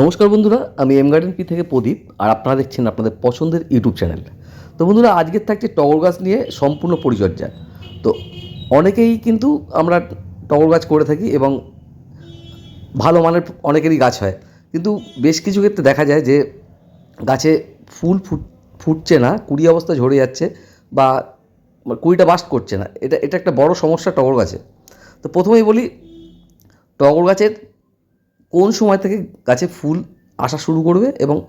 নমস্কার বন্ধুরা, আমি এম গার্ডেন পি থেকে প্রদীপ, আর আপনারা দেখছেন আপনাদের পছন্দের ইউটিউব চ্যানেল। তো বন্ধুরা আজকের থাকছে টগর গাছ নিয়ে সম্পূর্ণ পরিচর্যা। তো অনেকেই কিন্তু আমরা টগর গাছ করে থাকি এবং ভালো মানের অনেকেরই গাছ হয়। কিন্তু বেশ কিছু ক্ষেত্রে দেখা যায় যে গাছে ফুল ফুট, ফুটছে না, কুড়ি অবস্থা ঝরে যাচ্ছে বা কুড়িটা বাস্ট করছে না। এটা এটা একটা বড় সমস্যা টগর গাছে। তো প্রথমেই বলি, টগর গাছের কোন সময় থেকে গাছে ফুল আসা শুরু করবে এবং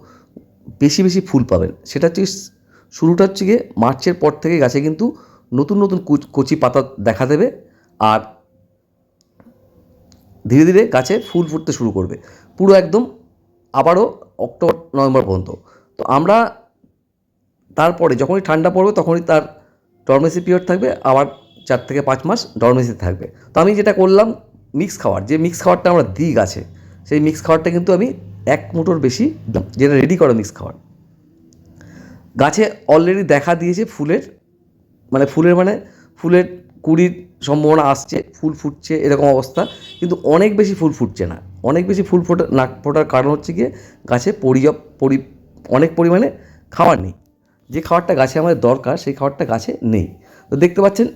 বেশি বেশি ফুল পাবেন? সেটা হচ্ছে শুরুটা হচ্ছে গিয়ে মার্চের পর থেকে গাছে কিন্তু নতুন নতুন কুচ- পাতা দেখা দেবে আর ধীরে ধীরে গাছে ফুল ফুটতে শুরু করবে। পুরো একদম আবারও অক্টোবর, নভেম্বর পর্যন্ত। তো আমরা তারপরে যখনই ঠান্ডা পড়বে তখনই তার ডরমেসি পিরিয়ড থাকবে, আবার চার থেকে পাঁচ মাস ডরমেসি থাকবে। তো আমি যেটা করলাম মিক্স খাবার যে মিক্স খাবারটা আমরা দিই গাছে সেই মিক্স খাবারটা কিন্তু আমি এক মুঠোর বেশি দিলাম। যেটা রেডি করা মিক্স খাবার। গাছে অলরেডি দেখা দিয়েছে ফুলের মানে ফুলের মানে ফুলের কুড়ির সম্ভাবনা আসছে, ফুল ফুটছে, এরকম অবস্থা। কিন্তু অনেক বেশি ফুল ফুটছে না। অনেক বেশি ফুল ফোটা, না ফোটার কারণ হচ্ছে গিয়ে গাছে পরিযাপ, পরি, অনেক পরিমাণে খাবার নেই। যে খাবারটা গাছে আমাদের দরকার, সেই খাবারটা গাছে নেই। তো দেখতে পাচ্ছেন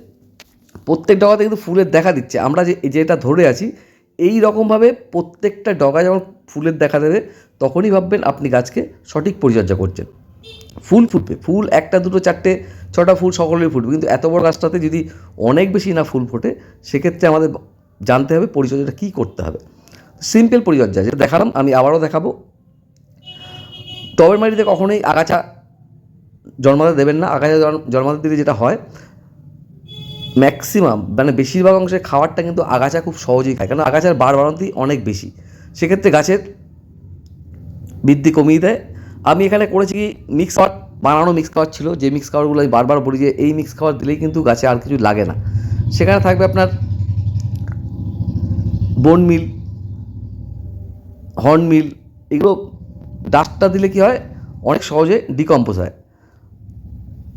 প্রত্যেক ডগাতে কিন্তু ফুলের দেখা দিচ্ছে। আমরা যে, যেটা ধরে আছি এই রকমভাবে প্রত্যেকটা ডগা যখন ফুলের দেখা দেবে, তখনই ভাববেন আপনি গাছকে সঠিক পরিচর্যা করছেন। ফুল ফুটবে, ফুল একটা, দুটো, চারটে, ছটা ফুল সকলেরই ফুটবে। কিন্তু এত বড় গাছটাতে যদি অনেক বেশি না ফুল ফোটে, সেক্ষেত্রে আমাদের জানতে হবে পরিচর্যাটা কী করতে হবে। সিম্পল পরিচর্যা, যেটা দেখালাম, আমি আবারও দেখাবো। টবের মাটিতে কখনোই আগাছা জন্মাতে দেবেন না। আগাছা জন্মাতে দিলে যেটা হয় ম্যাক্সিমাম মানে বেশিরভাগ অংশে খাবারটা কিন্তু আগাছা খুব সহজেই খায়। কারণ আগাছার বার বাড়ন্তি অনেক বেশি। সেক্ষেত্রে গাছের বৃদ্ধি কমিয়ে দেয়। আমি এখানে করেছি কি মিক্স খাবার বানানো মিক্স খাবার ছিল। যে মিক্স খাবারগুলো আমি বারবার বলি যে, এই মিক্স খাবার দিলেই কিন্তু গাছে আর কিছু লাগে না। সেখানে থাকবে আপনার বোন মিল হর্ন মিল এগুলো ডাস্টটা দিলে কি হয়? অনেক সহজে ডিকম্পোজ হয়।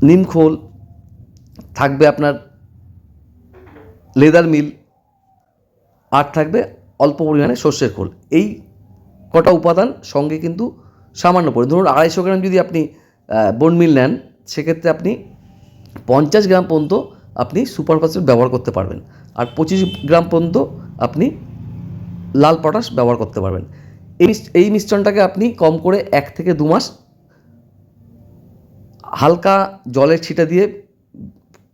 নিমখোল থাকবে আপনার লেদার মিল আর থাকবে, অল্প পরিমাণে সর্ষের খোল। এই কটা উপাদান সঙ্গে কিন্তু সামান্য পড়ে ধরুন আড়াইশো গ্রাম যদি আপনি বোন মিল নেন, সেক্ষেত্রে আপনি পঞ্চাশ গ্রাম পর্যন্ত আপনি সুপার ফসফেট ব্যবহার করতে পারবেন। আর পঁচিশ গ্রাম পর্যন্ত আপনি লাল পটাশ ব্যবহার করতে পারবেন। এই এই মিশ্রণটাকে আপনি কম করে এক থেকে দু মাস হালকা জলের ছিটা দিয়ে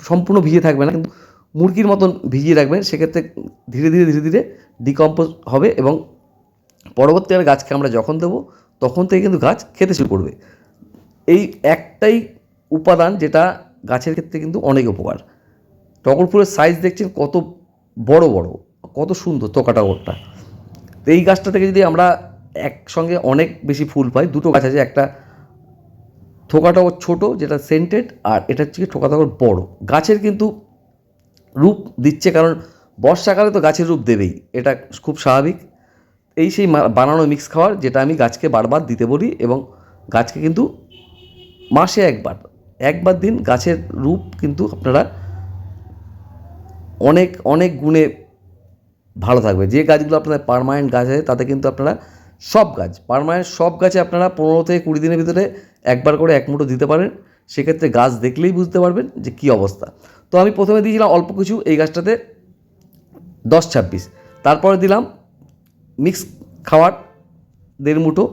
সম্পূর্ণ ভিজে থাকবে না, কিন্তু মুরগির মতন ভিজিয়ে রাখবেন, সেক্ষেত্রে ধীরে ধীরে ধীরে ধীরে ডিকম্পোজ হবে এবং পরবর্তীকালে গাছকে আমরা যখন দেবো, তখন থেকে কিন্তু গাছ খেতে শুরু করবে। এই একটাই উপাদান যেটা গাছের ক্ষেত্রে কিন্তু অনেক উপকার। টগর ফুলের সাইজ দেখছেন কত বড় বড়, কত সুন্দর তোকা টগরটা। তো এই গাছটা থেকে যদি আমরা একসঙ্গে অনেক বেশি ফুল পাই, দুটো গাছ আছে, একটা থোকা টগর ছোটো, যেটা সেন্টেড আর এটা হচ্ছে কি থোকা টগর বড়। গাছের কিন্তু রূপ দিচ্ছে, কারণ বর্ষাকালে তো গাছের রূপ দেবেই, এটা খুব স্বাভাবিক। এই সেই বানানো মিক্স খাবার যেটা আমি গাছকে বারবার দিতে বলি এবং গাছকে কিন্তু মাসে একবার একবার দিন গাছের রূপ কিন্তু আপনারা অনেক অনেক গুণে ভালো থাকবে। যে গাছগুলো আপনাদের পারমানেন্ট গাছ আছে, তাতে কিন্তু আপনারা সব গাছ, পারমানেন্ট সব গাছে আপনারা পনেরো থেকে কুড়ি দিনের ভিতরে একবার করে এক মুঠো দিতে পারেন। সেক্ষেত্রে গাছ দেখলেই বুঝতে পারবেন যে কী অবস্থা। তো আমি প্রথমে দিয়েছিলাম অল্প কিছু এই গাছটাতে দশ ছাব্বিশ। তারপরে দিলাম মিক্স খাওয়ার দেড় মুঠো।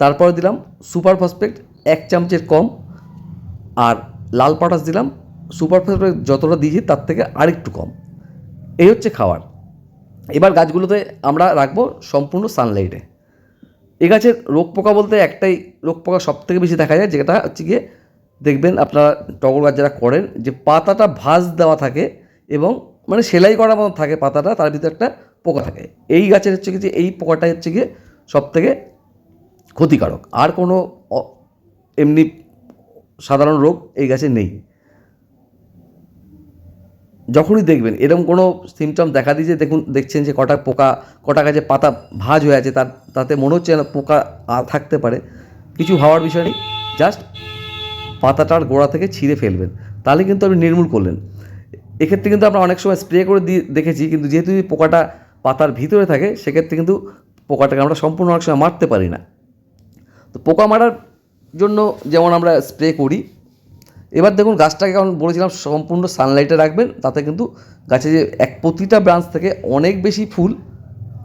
তারপরে দিলাম সুপার ফসফেট এক চামচের কম। আর লাল পটাশ দিলাম, সুপার ফসফেট যতটা দিয়েছি তার থেকে আরেকটু কম। এই হচ্ছে খাওয়ার। এবার গাছগুলোতে আমরা রাখব সম্পূর্ণ সানলাইটে। এ গাছের রোগ পোকা বলতে একটাই রোগ পোকা সব থেকে বেশি দেখা যায়, যেটা হচ্ছে গিয়ে দেখবেন আপনারা টগর গাছ যারা করেন, যে পাতাটা ভাঁজ দেওয়া থাকে এবং মানে সেলাই করার মতো থাকে পাতাটা, তার ভিতরে একটা পোকা থাকে। এই গাছের হচ্ছে কি যে এই পোকাটাই হচ্ছে গিয়ে সব থেকে ক্ষতিকারক। আর কোনো এমনি সাধারণ রোগ এই গাছে নেই। যখনই দেখবেন, এরকম কোনো সিমটম দেখা দিয়েছে, দেখুন, দেখছেন যে কটা পোকা, কটা গাছে পাতা ভাঁজ হয়ে আছে, তার, তাতে মনে হচ্ছে পোকা থাকতে পারে। কিছু ভাবার বিষয় নেই, জাস্ট পাতাটার গোড়া থেকে ছিঁড়ে ফেলবেন। তাহলে কিন্তু আপনি নির্মূল করলেন। এক্ষেত্রে কিন্তু আমরা অনেক সময় স্প্রে করে দিয়ে দেখেছি, কিন্তু যেহেতু পোকাটা পাতার ভিতরে থাকে, সেক্ষেত্রে কিন্তু পোকাটাকে আমরা সম্পূর্ণ অনেক সময় মারতে পারি না। তো পোকা মারার জন্য যেমন আমরা স্প্রে করি, এবার দেখুন গাছটাকে যেমন বলেছিলাম সম্পূর্ণ সানলাইটে রাখবেন, তাতে কিন্তু গাছে যে এক প্রতিটা ব্রাঞ্চ থেকে অনেক বেশি ফুল,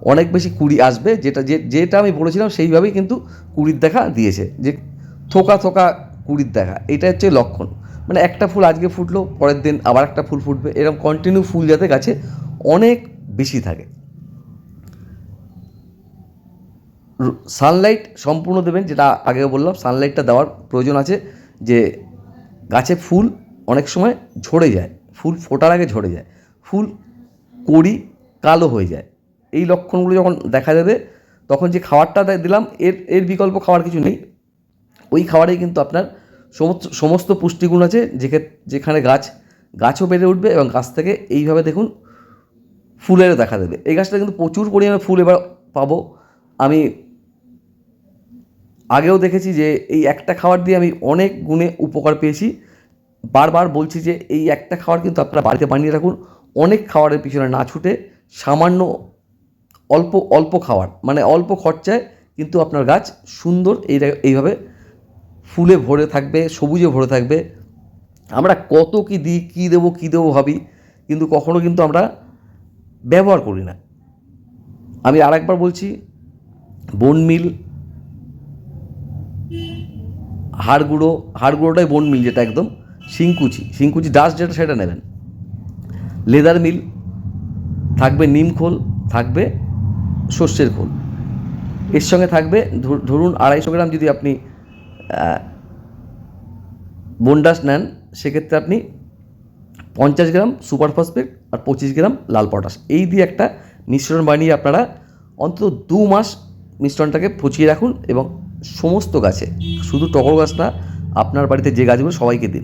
অনেক বেশি কুড়ি আসবে, যেটা যে, যেটা আমি বলেছিলাম সেইভাবেই কিন্তু কুড়ির দেখা দিয়েছে। যে থোকা থোকা কুড়ির দেখা। এটা হচ্ছে লক্ষণ। মানে একটা ফুল আজকে ফুটলো, পরের দিন আবার একটা ফুল ফুটবে। এরকম কন্টিনিউ ফুল যাতে গাছে অনেক বেশি থাকে। সানলাইট সম্পূর্ণ দেবেন, যেটা আগে বললাম সানলাইটটা দেওয়ার প্রয়োজন আছে, যে গাছে ফুল অনেক সময় ঝরে যায়। ফুল ফোটার আগে ঝরে যায়। ফুল কড়ি কালো হয়ে যায়। এই লক্ষণগুলো যখন দেখা যাবে তখন যে খাবারটা দিলাম, এর এর বিকল্প খাবার কিছু নেই। ওই খাবারেই কিন্তু আপনার সমস্ত সমস্ত পুষ্টিগুণ আছে, যেখে, যেখানে গাছ, গাছও বেড়ে উঠবে এবং গাছ থেকে এইভাবে দেখুন ফুলের দেখা দেবে। এই গাছটা কিন্তু প্রচুর পরিমাণে ফুল এবার পাবো। আমি আগেও দেখেছি যে এই একটা খাবার দিয়ে আমি অনেক গুণে উপকার পেয়েছি। বারবার বলছি যে এই একটা খাবার কিন্তু আপনারা বাড়িতে বানিয়ে রাখুন। অনেক খাবারের পিছনে না ছুটে সামান্য অল্প অল্প খাবার মানে অল্প খরচায় কিন্তু আপনার গাছ সুন্দর এই এইভাবে ফুলে ভরে থাকবে, সবুজে ভরে থাকবে। আমরা কত কী দিই, কী দেবো কী দেবো ভাবি, কিন্তু কখনো কিন্তু আমরা ব্যবহার করি না। আমি আরেকবার বলছি, বন মিল, হাড় গুঁড়ো, হাড় গুঁড়োটাই বন মিল যেটা একদম, শিংকুচি শিংকুচি ডাস্ট যেটা সেটা নেবেন। লেদার মিল, থাকবে নিম খোল, থাকবে সর্ষের খোল। এর সঙ্গে থাকবে ধর- ধরুন আড়াইশো গ্রাম যদি আপনি বনডাস নেন, সেক্ষেত্রে আপনি পঞ্চাশ গ্রাম সুপার ফসফেট আর পঁচিশ গ্রাম লাল পটাশ। এই দিয়ে একটা মিশ্রণ বানিয়ে আপনারা অন্তত দু মাস মিশ্রণটাকে পচিয়ে রাখুন এবং সমস্ত গাছে, শুধু টগর গাছ না, আপনার বাড়িতে যে গাছগুলো সবাইকে দিন।